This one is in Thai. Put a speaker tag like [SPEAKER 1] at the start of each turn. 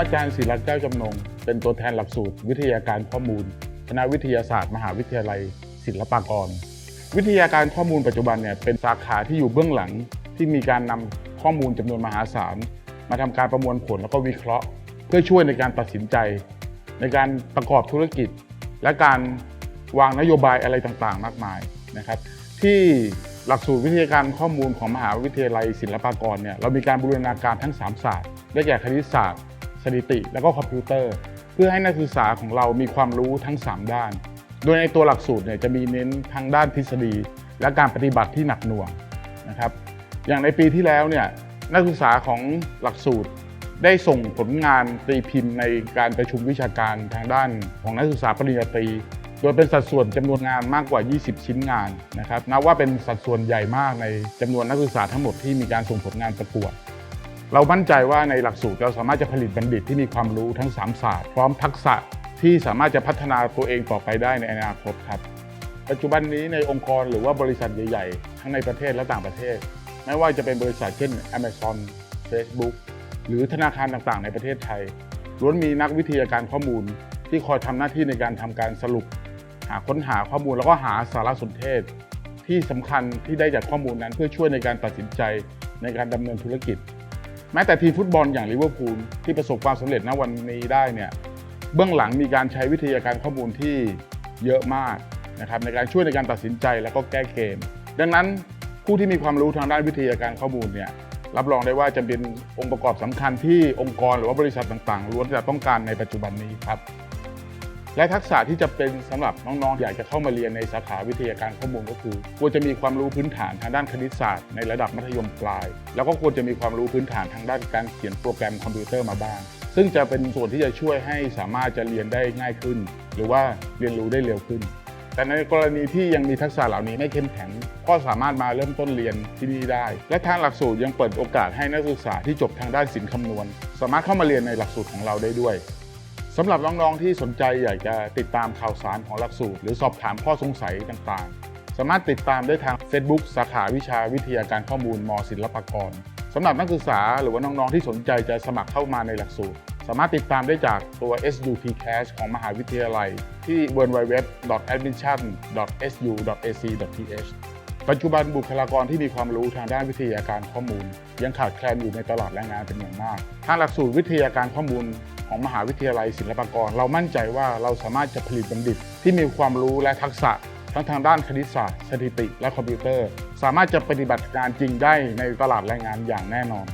[SPEAKER 1] อาจารย์ศิลักษ์แก้วจำนง เป็นตัวแทนหลักสูตร วิทยาการข้อมูล คณะวิทยาศาสตร์ มหาวิทยาลัย ศิลปากร วิทยาการข้อมูลปัจจุบันเนี่ยเป็นสาขาที่อยู่เบื้องหลังที่มีการนำข้อมูลจำนวนมหาศาล มาทำการประมวลผลแล้วก็วิเคราะห์ เพื่อช่วยในการตัดสินใจ ในการประกอบธุรกิจ และการวางนโยบายอะไรต่างๆ มากมายนะครับ ที่หลักสูตรวิทยาการข้อมูลของมหาวิทยาลัยศิลปากรเนี่ยเรามีการบูรณาการทั้ง 3 ศาสตร์ได้แก่คณิตศาสตร์ สถิติ และก็คอมพิวเตอร์ เพื่อให้นักศึกษาของเรามีความรู้ทั้ง 3 ด้าน โดยในตัวหลักสูตรเนี่ยจะมีเน้นทั้งด้านทฤษฎี และการปฏิบัติที่หนักหน่วงนะครับ อย่างในปีที่แล้วเนี่ยนักศึกษาของหลักสูตรได้ส่งผลงานตีพิมพ์ในการประชุมวิชาการทางด้านของนักศึกษาปริญญาตรี โดยเป็นสัดส่วนจำนวนงานมากกว่า 20 ชิ้นงานนะครับ นับว่าเป็นสัดส่วนใหญ่มากในจำนวนนักศึกษาทั้งหมดที่มีการส่งผลงานประกวด เรามั่นใจว่าในหลักสูตรเราสามารถจะผลิตบัณฑิตที่มีความรู้ทั้ง 3 ศาสตร์ พร้อมทักษะที่สามารถจะพัฒนาตัวเองต่อไปได้ในอนาคตครับ ปัจจุบันนี้ในองค์กรหรือว่าบริษัทใหญ่ๆ ทั้งในประเทศและต่างประเทศ ไม่ว่าจะเป็นบริษัทเช่น Amazon Facebook หรือธนาคารต่างๆ ในประเทศไทย ล้วนมีนักวิทยาการข้อมูล ที่คอยทำหน้าที่ในการทำการสรุป หาค้นหาข้อมูลแล้วก็หาสารสนเทศ ที่สำคัญที่ได้จากข้อมูลนั้นเพื่อช่วยในการตัดสินใจในการดำเนินธุรกิจ แม้แต่ทีมฟุตบอลอย่างลิเวอร์พูลที่ประสบความสำเร็จณวันนี้ได้เนี่ยเบื้องหลังมีการใช้วิทยาการข้อมูลที่เยอะมากนะครับในการช่วยในการตัดสินใจแล้วก็แก้เกม ดังนั้นผู้ที่มีความรู้ทางด้านวิทยาการข้อมูลเนี่ยรับรองได้ว่าจะเป็นองค์ประกอบสำคัญที่องค์กรหรือว่าบริษัทต่างๆล้วนจะต้องการในปัจจุบันนี้ครับ และทักษะที่จะเป็นสำหรับน้องๆ อยากจะเข้ามาเรียนในสาขาวิทยาการข้อมูลก็คือ ควรจะมีความรู้พื้นฐานทางด้านคณิตศาสตร์ในระดับมัธยมปลาย แล้วก็ควรจะมีความรู้พื้นฐานทางด้านการเขียนโปรแกรมคอมพิวเตอร์มาบ้าง ซึ่งจะเป็นส่วนที่จะช่วยให้สามารถจะเรียนได้ง่ายขึ้น หรือว่าเรียนรู้ได้เร็วขึ้น แต่ในกรณีที่ยังมีทักษะเหล่านี้ไม่เข้มแข็งก็สามารถมาเริ่มต้นเรียนที่นี่ได้ และทางหลักสูตรยังเปิดโอกาสให้นักศึกษาที่จบทางด้านศิลป์คำนวณ สามารถเข้ามาเรียนในหลักสูตรของเราได้ด้วย สำหรับน้องๆที่สนใจอยากจะติดตามข่าวสารของหลักสูตร หรือสอบถามข้อสงสัยต่างๆ สามารถติดตามได้ทาง Facebook สาขาวิชาวิทยาการข้อมูลมศิลปากรสำหรับนักศึกษาหรือว่าน้องๆที่สนใจจะสมัครเข้ามาในหลักสูตร สามารถติดตามได้จากตัว SUP Cash ของมหาวิทยาลัย ที่ www.admission.su.ac.th ปัจจุบันบุคลากรที่มีความรู้ทางด้านวิทยาการข้อมูล ยังขาดแคลนอยู่ในตลาดแรงงานเป็นอย่างมาก ทางหลักสูตรวิทยาการข้อมูล ของมหาวิทยาลัยศิลปากร เรามั่นใจว่าเราสามารถจะผลิตบัณฑิต ที่มีความรู้และทักษะทั้งทางด้านคณิตศาสตร์สถิติ และคอมพิวเตอร์ สามารถจะปฏิบัติงานจริงได้ในตลาดแรงงานอย่างแน่นอน